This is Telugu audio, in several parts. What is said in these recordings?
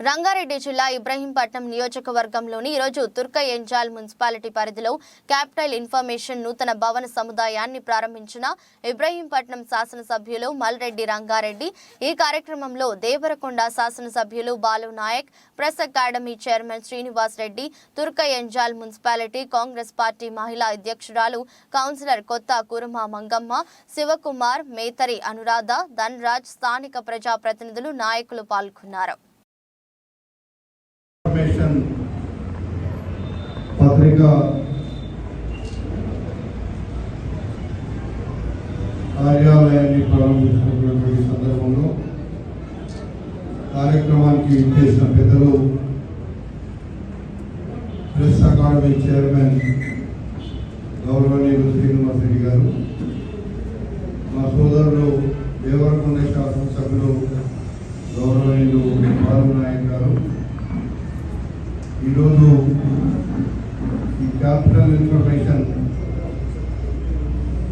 రంగారెడ్డి జిల్లా ఇబ్రహీంపట్నం నియోజకవర్గంలోని ఈరోజు తుర్క ఎంజాల్ మున్సిపాలిటీ పరిధిలో క్యాపిటల్ ఇన్ఫర్మేషన్ నూతన భవన సముదాయాన్ని ప్రారంభించిన ఇబ్రహీంపట్నం శాసనసభ్యులు మల్రెడ్డి రంగారెడ్డి ఈ కార్యక్రమంలో దేవరకొండ శాసనసభ్యులు Balu Naik press academy chairman Srinivas Reddy Turkayamjal municipality Congress party మహిళా అధ్యక్షురాలు కౌన్సిలర్ కొత్త కురుమ మంగమ్మ శివకుమార్ మేతరి అనురాధ ధన్రాజ్ స్థానిక ప్రజాప్రతినిధులు నాయకులు పాల్గొన్నారు. ప్రారంభించినటువంటి సందర్భంలో కార్యక్రమానికి చేసిన పెద్దలు ప్రెస్ అకాడమీ చైర్మన్ గౌరవనీయులు శ్రీనివాస్ రెడ్డి గారు మా సోదరులు దేవరకొండ శాసనసభ్యులు గౌరవనీయులు బాలు నాయక్ గారు. ఈరోజు ఈ క్యాపిటల్ ఇన్ఫర్మేషన్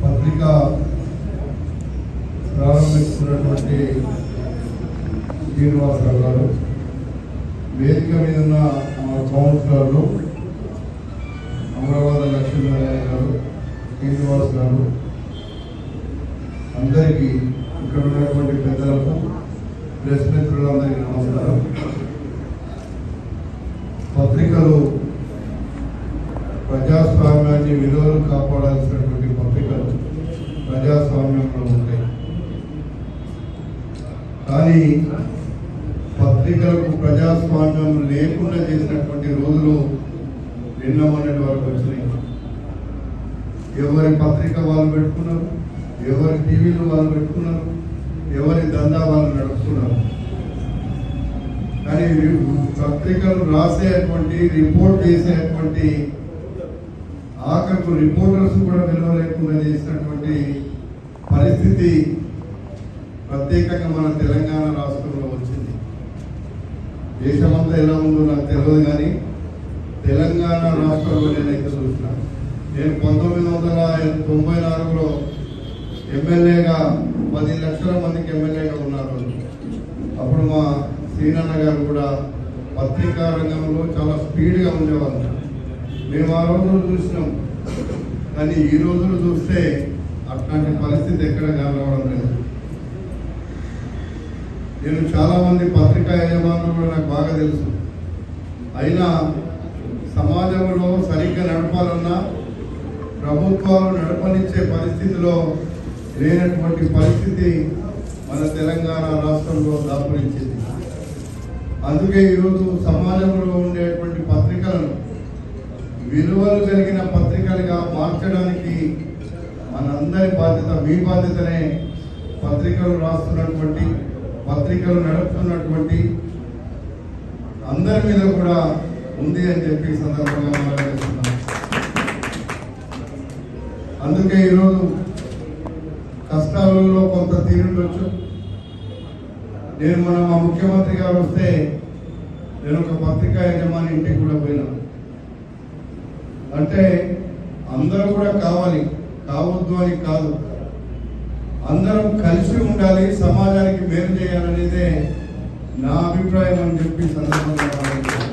పత్రికా ప్రారంభిస్తున్నటువంటి శ్రీనివాసరావు గారు వేదిక మీద ఉన్న మా కౌన్సిలర్లు అమరావాద లక్ష్మీనారాయణ గారు శ్రీనివాస్ గారు అందరికీ ఇక్కడ ఉన్నటువంటి పెద్దలకు ప్రెస్ మిత్రులందరికీ నమస్కారం. పత్రికలు ప్రజాస్వామ్యాన్ని విలువలు కాపాడాల్సినటువంటి పత్రికలు ప్రజాస్వామ్యంలో ఉంటాయి. కానీ పత్రికలకు ప్రజాస్వామ్యం లేకుండా చేసినటువంటి రోజులు నిన్న మొన్నటి వరకు వచ్చినాయి. ఎవరి పత్రిక వాళ్ళు పెట్టుకున్నారు? ఎవరి టీవీలు వాళ్ళు పెట్టుకున్నారు? ఎవరి దందా వాళ్ళు నడుపుతున్నారు? కానీ పత్రికలు రాసేటువంటి రిపోర్ట్ చేసేటువంటి ఆఖరికి రిపోర్టర్స్ కూడా విలువ లేకుండా చేసినటువంటి పరిస్థితి ప్రత్యేకంగా మన తెలంగాణ రాష్ట్రంలో వచ్చింది. దేశమంతా ఎలా ఉందో నాకు తెలియదు కానీ తెలంగాణ రాష్ట్రంలో నేనైతే చూసిన. నేను పంతొమ్మిది వందల తొంభై నాలుగులో ఎమ్మెల్యేగా పది లక్షల మందికి ఎమ్మెల్యేగా ఉన్నారు అప్పుడు మా శ్రీనన్న గారు కూడా పత్రికా రంగంలో చాలా స్పీడ్గా ఉండేవాళ్ళు. మేము ఆ రోజులు చూసినాం. కానీ ఈ రోజులు చూస్తే అట్లాంటి పరిస్థితి ఎక్కడ కనబడడం లేదు. నేను చాలామంది పత్రికా యజమానులు కూడా నాకు బాగా తెలుసు. అయినా సమాజంలో సరిగ్గా నడపాలన్నా ప్రభుత్వాలు నడపనిచ్చే పరిస్థితిలో లేనటువంటి పరిస్థితి మన తెలంగాణ రాష్ట్రంలో దాపురించింది. అందుకే ఈరోజు సమాజంలో ఉండేటువంటి పత్రికలను విలువలు కలిగిన పత్రికలుగా మార్చడానికి మనందరి బాధ్యత మీ బాధ్యతనే పత్రికలు రాస్తున్నటువంటి పత్రికలు నడుపుతున్నటువంటి అందరి మీద కూడా ఉంది అని చెప్పి సందర్భంగా మాట్లాడుతున్నాను అందుకే ఈరోజు కష్టాలలో కొంత తీరుండొచ్చు. నేను మన మా ముఖ్యమంత్రి గారు వస్తే నేను ఒక పత్రికా యజమాని ఇంటికి కూడా పోయినా. అంటే అందరూ కూడా కావాలి. కావద్దు అని కాదు. అందరం కలిసి ఉండాలి సమాజానికి మేలు చేయాలనేదే నా అభిప్రాయం అని చెప్పి సందర్భంగా